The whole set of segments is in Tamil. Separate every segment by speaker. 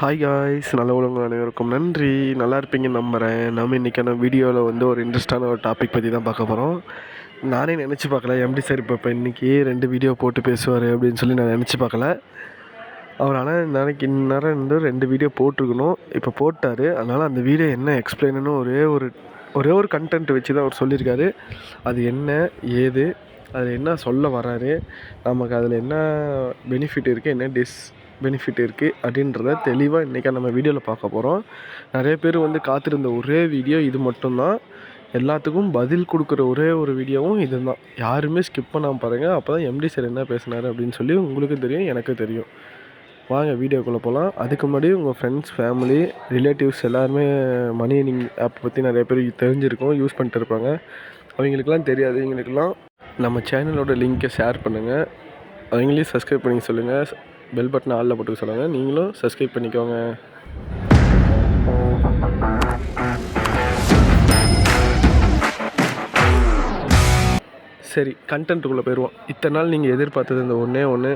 Speaker 1: ஹாய் காய்ஸ் நல்ல உலகம் அனைவருக்கும் நன்றி. நல்லா இருப்பீங்கன்னு நம்புகிறேன் நம்ம இன்றைக்கான வீடியோவில் வந்து ஒரு இன்ட்ரெஸ்டான ஒரு டாபிக் பற்றி தான் பார்க்க போகிறோம் நானே நினச்சி பார்க்கல. எப்படி சார் இப்போ இப்போ இன்றைக்கி ரெண்டு வீடியோ போட்டு பேசுவார் அப்படின்னு சொல்லி நான் நினச்சி பார்க்கல. அவர் ஆனால் நாளைக்கு இந்நேரம் வந்து ரெண்டு வீடியோ போட்டிருக்கணும். இப்போ போட்டார். அதனால் அந்த வீடியோ என்ன எக்ஸ்பிளைனு ஒரே ஒரு ஒரே ஒரு கண்டென்ட் வச்சு தான் அவர் சொல்லியிருக்காரு. அது என்ன ஏது அதில் என்ன சொல்ல வராரு நமக்கு அதில் என்ன பெனிஃபிட் இருக்குது என்ன டிஸ் பெனிஃபிட் இருக்குது அப்படின்றத தெளிவாக இன்றைக்கி நம்ம வீடியோவில் பார்க்க போகிறோம் நிறைய பேர் வந்து காத்திருந்த ஒரே வீடியோ இது மட்டும்தான். எல்லாத்துக்கும் பதில் கொடுக்குற ஒரே ஒரு வீடியோவும் இது தான் யாருமே ஸ்கிப் பண்ணாமல் பாருங்கள் அப்போ தான் எம்டி சார் என்ன பேசினார் அப்படின்னு சொல்லி உங்களுக்கும் தெரியும் எனக்கும் தெரியும். வாங்க வீடியோக்குள்ளே போகலாம் அதுக்கு முன்னாடி உங்கள் ஃப்ரெண்ட்ஸ் ஃபேமிலி ரிலேட்டிவ்ஸ் எல்லாருமே மணி ஏர்னிங் ஆப் பற்றி நிறைய பேர் தெரிஞ்சிருக்கோம் யூஸ் பண்ணிட்டு இருப்பாங்க. அவங்களுக்குலாம் தெரியாது இவங்களுக்கெல்லாம். நம்ம சேனலோட லிங்க்கை ஷேர் பண்ணுங்கள் அவங்களையும் சப்ஸ்கிரைப் பண்ணி சொல்லுங்கள் பெல் பட்டன் ஆளில் போட்டுக்க சொல்லுங்கள் நீங்களும் சப்ஸ்கிரைப் பண்ணிக்கோங்க. சரி கண்டென்ட்டுக்குள்ளே போயிடுவோம் இத்தனை நாள் நீங்கள் எதிர்பார்த்தது இந்த ஒன்றே ஒன்று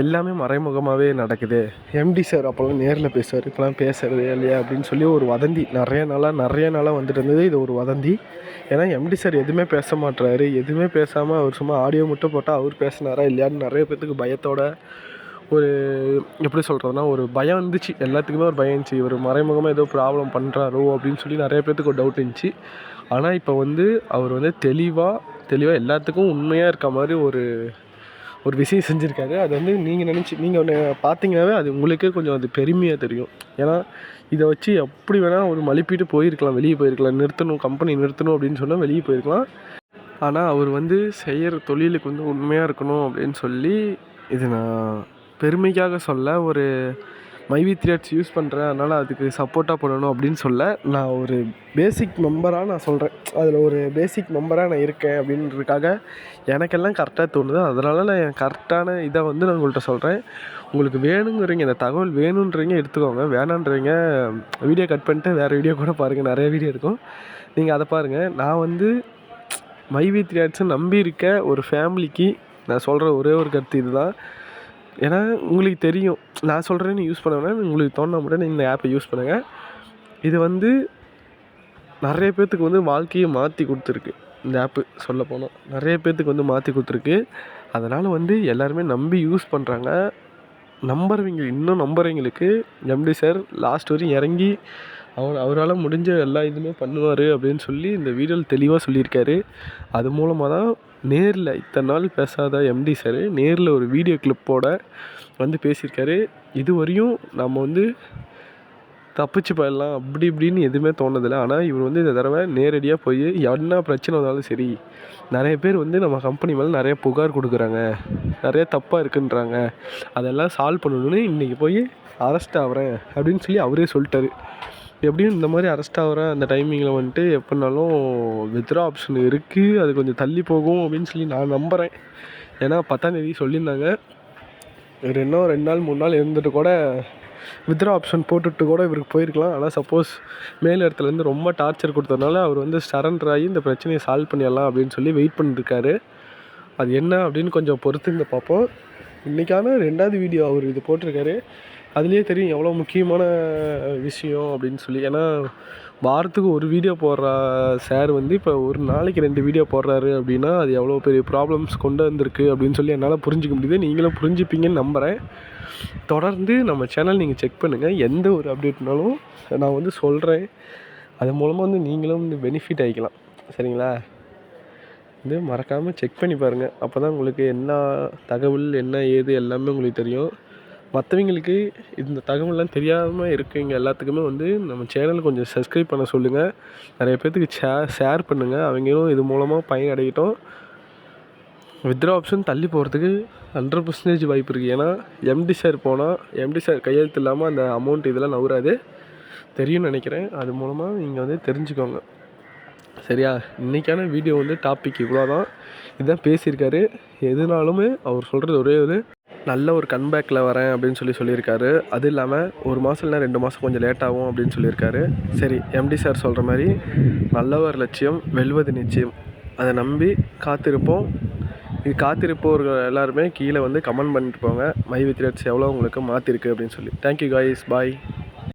Speaker 1: எல்லாமே மறைமுகமாகவே நடக்குது. எம்டி சார் அப்போல்லாம் நேரில் பேசுவார். இப்போலாம் பேசுறது இல்லையா அப்படின்னு சொல்லி ஒரு வதந்தி. நிறைய நாளாக நிறைய நாளாக வந்துட்டு இருந்தது. இது ஒரு வதந்தி. ஏன்னா எம்டி சார் எதுவுமே பேச மாட்டுறாரு எதுவுமே பேசாமல் அவர் சும்மா ஆடியோ மட்டும் போட்டால் அவர் பேசினாரா இல்லையான்னு நிறைய பேர்த்துக்கு பயத்தோட ஒரு எப்படி சொல்கிறதுனா ஒரு பயம் இருந்துச்சு. எல்லாத்துக்குமே ஒரு பயம் இருந்துச்சு. இவர் மறைமுகமாக ஏதோ ப்ராப்ளம் பண்ணுறாரோ அப்படின்னு சொல்லி நிறைய பேர்த்துக்கு ஒரு டவுட் இருந்துச்சு. ஆனால் இப்போ வந்து அவர் வந்து தெளிவாக தெளிவாக எல்லாத்துக்கும் உண்மையாக இருக்க மாதிரி ஒரு ஒரு விஷயம் செஞ்சுருக்காரு. அது வந்து நீங்கள் நினச்சி நீங்கள் ஒன்று பார்த்தீங்கன்னாவே அது உங்களுக்கே கொஞ்சம் அது பெருமையாக தெரியும். ஏன்னா இதை வச்சு எப்படி வேணால் ஒரு மலிப்பிட்டு போயிருக்கலாம். வெளியே போயிருக்கலாம். நிறுத்தணும் கம்பெனி நிறுத்தணும் அப்படின்னு சொன்னால் வெளியே போயிருக்கலாம். ஆனால் அவர் வந்து செய்கிற தொழிலுக்கு வந்து உண்மையாக இருக்கணும் அப்படின்னு சொல்லி இது நான் பெருமைக்காக சொல்ல ஒரு மைவி த்ரீட்ஸ் யூஸ் பண்ணுறேன் அதனால் அதுக்கு சப்போர்ட்டாக பண்ணணும் அப்படின்னு சொல்ல நான் ஒரு பேசிக் மெம்பராக நான் சொல்கிறேன் அதில் ஒரு பேசிக் மெம்பராக நான் இருக்கேன் அப்படின்றதுக்காக எனக்கெல்லாம் கரெக்டாக தோணுது. அதனால் நான் என் கரெக்டான இதை வந்து நான் உங்கள்கிட்ட சொல்கிறேன் உங்களுக்கு வேணுங்கிறீங்க இந்த தகவல் வேணுன்றீங்க எடுத்துக்கோங்க. வேணான்றீங்க வீடியோ கட் பண்ணிட்டு வேறு வீடியோ கூட பாருங்கள் நிறைய வீடியோ இருக்கும். நீங்கள் அதை பாருங்கள் நான் வந்து மைவி த்ரீட்ஸை நம்பி இருக்க ஒரு ஃபேமிலிக்கு நான் சொல்கிற ஒரே ஒரு கருத்து இதுதான். ஏன்னா உங்களுக்கு தெரியும். நான் சொல்கிறேன்னு யூஸ் பண்ண வேணாம் உங்களுக்கு தோணா மட்டும் இந்த ஆப்பை யூஸ் பண்ணுங்கள் இது வந்து நிறைய பேர்த்துக்கு வந்து வாழ்க்கையை மாற்றி கொடுத்துருக்கு. இந்த ஆப்பு சொல்ல போனால் நிறைய பேர்த்துக்கு வந்து மாற்றி கொடுத்துருக்கு. அதனால் வந்து எல்லாருமே நம்பி யூஸ் பண்ணுறாங்க நம்புறவங்க இன்னும் நம்புறவங்களுக்கு எம்டி சார் லாஸ்ட் வரையும் இறங்கி அவர் அவரால் முடிஞ்ச எல்லா இதுவுமே பண்ணுவார் அப்படின்னு சொல்லி இந்த வீடியோவில் தெளிவாக சொல்லியிருக்காரு. அது மூலமாக தான் நேரில் இத்தனை நாள் பேசாத எம்டி சார் நேரில் ஒரு வீடியோ கிளிப்போட வந்து பேசியிருக்காரு. இதுவரையும் நம்ம வந்து தப்பிச்சு போயிடலாம் அப்படி இப்படின்னு எதுவுமே தோணுதில்லை. ஆனால் இவர் வந்து இந்த தடவை நேரடியாக போய் என்ன பிரச்சனை வந்தாலும் சரி நிறைய பேர் வந்து நம்ம கம்பெனி மேலே நிறைய புகார் கொடுக்குறாங்க. நிறைய தப்பாக இருக்குன்றாங்க. அதெல்லாம் சால்வ் பண்ணணும்னு இன்றைக்கி போய் அரெஸ்ட் ஆகிறேன் அப்படின்னு சொல்லி அவரே சொல்லிட்டாரு. எப்படியும் இந்த மாதிரி அரெஸ்ட் ஆகிற அந்த டைமிங்கில் வந்துட்டு எப்படினாலும் வித்ரா ஆப்ஷன் இருக்குது அது கொஞ்சம் தள்ளி போகும் அப்படின்னு சொல்லி நான் நம்புகிறேன் ஏன்னா பத்தாந்தேதி சொல்லியிருந்தாங்க. ஒரு இன்னும் ரெண்டு நாள் மூணு நாள் இருந்துட்டு கூட வித்ரா ஆப்ஷன் போட்டுட்டு கூட இவருக்கு போயிருக்கலாம். ஆனால் சப்போஸ் மேல் இடத்துலேருந்து ரொம்ப டார்ச்சர் கொடுத்ததுனால அவர் வந்து சரண்டர் ஆகி இந்த பிரச்சனையை சால்வ் பண்ணிடலாம் அப்படின்னு சொல்லி வெயிட் பண்ணிருக்காரு. அது என்ன அப்படின்னு கொஞ்சம் பொறுத்துங்க பார்ப்போம். இன்றைக்கான ரெண்டாவது வீடியோ அவர் இது போட்டிருக்காரு. அதுலேயே தெரியும் எவ்வளோ முக்கியமான விஷயம் அப்படின்னு சொல்லி. ஏன்னா வாரத்துக்கு ஒரு வீடியோ போடுற சார் வந்து இப்போ ஒரு நாளைக்கு ரெண்டு வீடியோ போடுறாரு அப்படின்னா அது எவ்வளோ பெரிய ப்ராப்ளம்ஸ் கொண்டு வந்திருக்கு அப்படின்னு சொல்லி என்னால் புரிஞ்சிக்க முடியுது. நீங்களும் புரிஞ்சுப்பீங்கன்னு நம்புகிறேன் தொடர்ந்து நம்ம சேனல் நீங்கள் செக் பண்ணுங்கள் எந்த ஒரு அப்டேட்னாலும் நான் வந்து சொல்கிறேன் அது மூலமாக வந்து நீங்களும் வந்து பெனிஃபிட் ஆகிக்கலாம் சரிங்களா? வந்து மறக்காமல் செக் பண்ணி பாருங்கள் அப்போ தான் உங்களுக்கு என்ன தகவல் என்ன ஏது எல்லாமே உங்களுக்கு தெரியும். மற்றவங்களுக்கு இந்த தகவல்லாம் தெரியாமல் இருக்கவங்க எல்லாத்துக்குமே வந்து நம்ம சேனலை கொஞ்சம் சப்ஸ்கிரைப் பண்ண சொல்லுங்கள் நிறைய பேர்த்துக்கு ஷே ஷேர் பண்ணுங்கள் அவங்களும் இது மூலமாக பயன் அடையட்டும் வித்ரா ஆப்ஷன் தள்ளி போகிறதுக்கு ஹண்ட்ரட் பர்சன்டேஜ் வாய்ப்பு இருக்குது ஏன்னா எம்டி சார் போனால் எம்டி சார் கையெழுத்து இல்லாமல் அந்த அமௌண்ட் இதெல்லாம் நவுறாது. தெரியும்னு நினைக்கிறேன். அது மூலமாக நீங்கள் வந்து தெரிஞ்சுக்கோங்க. சரியா? இன்றைக்கான வீடியோ வந்து டாபிக் இவ்வளோ தான் இதுதான் பேசியிருக்காரு. எதுனாலுமே அவர் சொல்கிறது ஒரே ஒரு நல்ல ஒரு கன்பேக்கில் வரேன் அப்படின்னு சொல்லி சொல்லியிருக்காரு. அது இல்லாமல் ஒரு மாதம் இல்லை ரெண்டு மாதம் கொஞ்சம் லேட் ஆகும் அப்படின்னு சொல்லியிருக்காரு. சரி எம்டி சார் சொல்கிற மாதிரி நல்ல ஒரு லட்சியம் வெல்வது நிச்சயம். அதை நம்பி காத்திருப்போம். இது காத்திருப்பவர்கள் எல்லாருமே கீழே வந்து கமெண்ட் பண்ணிட்டு போங்க. மை வித் எவ்வளோ உங்களுக்கு மாற்றிருக்கு அப்படின்னு சொல்லி. Thank you guys bye